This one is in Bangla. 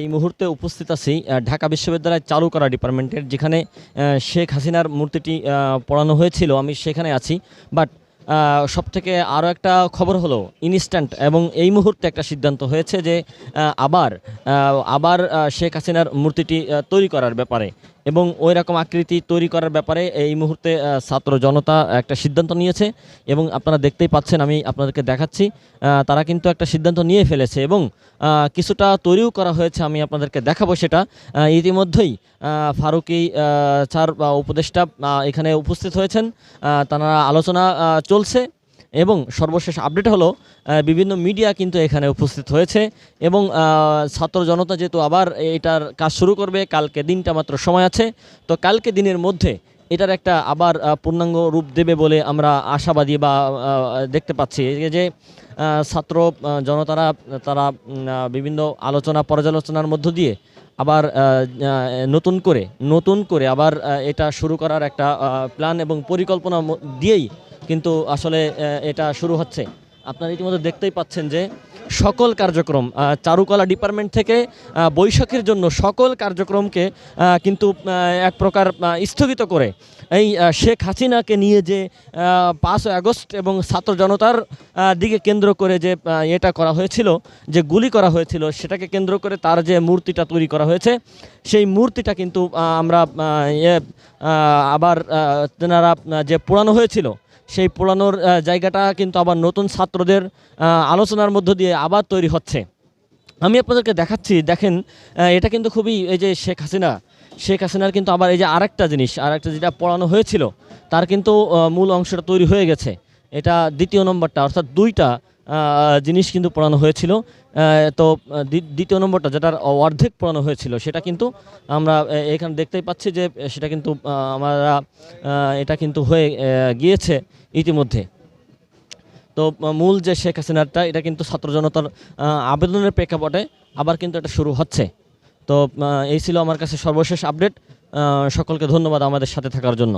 এই মুহূর্তে উপস্থিত আছি ঢাকা বিশ্ববিদ্যালয় চালু করা ডিপার্টমেন্টের, যেখানে শেখ হাসিনার মূর্তিটি পড়ানো হয়েছিল। আমি সেখানে আছি। বাট সব থেকে আরও একটা খবর হলো ইনস্ট্যান্ট এবং এই মুহূর্তে একটা সিদ্ধান্ত হয়েছে যে আবার আবার শেখ হাসিনার মূর্তিটি তৈরি করার ব্যাপারে। এবং ওই রকম আকৃতি তৈরি করার ব্যাপারে এই মুহূর্তে ছাত্র জনতা একটা সিদ্ধান্ত নিয়েছে এবং আপনারা দেখতেই পাচ্ছেন আমি আপনাদেরকে দেখাচ্ছি তারা কিন্তু একটা সিদ্ধান্ত নিয়ে ফেলেছে এবং কিছুটা তৈরিও করা হয়েছে আমি আপনাদেরকে দেখাবো সেটা। ইতিমধ্যেই ফারুকি স্যার উপদেষ্টা এখানে উপস্থিত হয়েছেন। তারা আলোচনা চলছে। এবং সর্বশেষ আপডেট হলো বিভিন্ন মিডিয়া কিন্তু এখানে উপস্থিত হয়েছে এবং ছাত্র জনতা যেহেতু আবার এটার কাজ শুরু করবে, কালকে দিনটা মাত্র সময় আছে, তো কালকে দিনের মধ্যে এটার একটা আবার পূর্ণাঙ্গ রূপ দেবে বলে আমরা আশাবাদী বা দেখতে পাচ্ছি। যে ছাত্র জনতারা, তারা বিভিন্ন আলোচনা, পর্যালোচনার মধ্য দিয়ে আবার নতুন করে নতুন করে আবার এটা শুরু করার একটা প্ল্যান এবং পরিকল্পনা দিয়েই কিন্তু আসলে এটা শুরু হচ্ছে। আপনারা ইতিমধ্যে দেখতেই পাচ্ছেন যে সকল কার্যক্রম চারুকলা ডিপার্টমেন্ট থেকে বৈশাখের জন্য সকল কার্যক্রমকে কিন্তু এক প্রকার স্থগিত করে এই শেখ হাসিনাকে নিয়ে যে পাঁচ আগস্ট এবং ছাত্র জনতার দিকে কেন্দ্র করে যে এটা করা হয়েছিল, যে গুলি করা হয়েছিল, সেটাকে কেন্দ্র করে তার যে মূর্তিটা তৈরি করা হয়েছে, সেই মূর্তিটা কিন্তু আমরা আবার তেনারা যে পোড়ানো হয়েছিল সেই পোড়ানোর জায়গাটা কিন্তু আবার নতুন ছাত্রদের আলোচনার মধ্য দিয়ে আবার তৈরি হচ্ছে। আমি আপনাদেরকে দেখাচ্ছি, দেখেন এটা কিন্তু খুবই এই যে শেখ হাসিনা, শেখ হাসিনার কিন্তু আবার এই যে আরেকটা জিনিস, আরেকটা যেটা পড়ানো হয়েছিল, তার কিন্তু মূল অংশটা তৈরি হয়ে গেছে। এটা দ্বিতীয় নম্বরটা, অর্থাৎ দুইটা জিনিস কিন্তু পড়ানো হয়েছিল। তো দ্বিতীয় নম্বরটা যেটার অর্ধেক পড়ানো হয়েছিল, সেটা কিন্তু আমরা এখানে দেখতেই পাচ্ছি যে, সেটা কিন্তু আমরা এটা কিন্তু হয়ে গিয়েছে ইতিমধ্যে। তো মূল যে শেখ হাসিনারটা, এটা কিন্তু ছাত্র জনতার আবেদনের প্রেক্ষাপটে আবার কিন্তু এটা শুরু হচ্ছে। তো এই ছিল আমার কাছে সর্বশেষ আপডেট। সকলকে ধন্যবাদ আমাদের সাথে থাকার জন্য।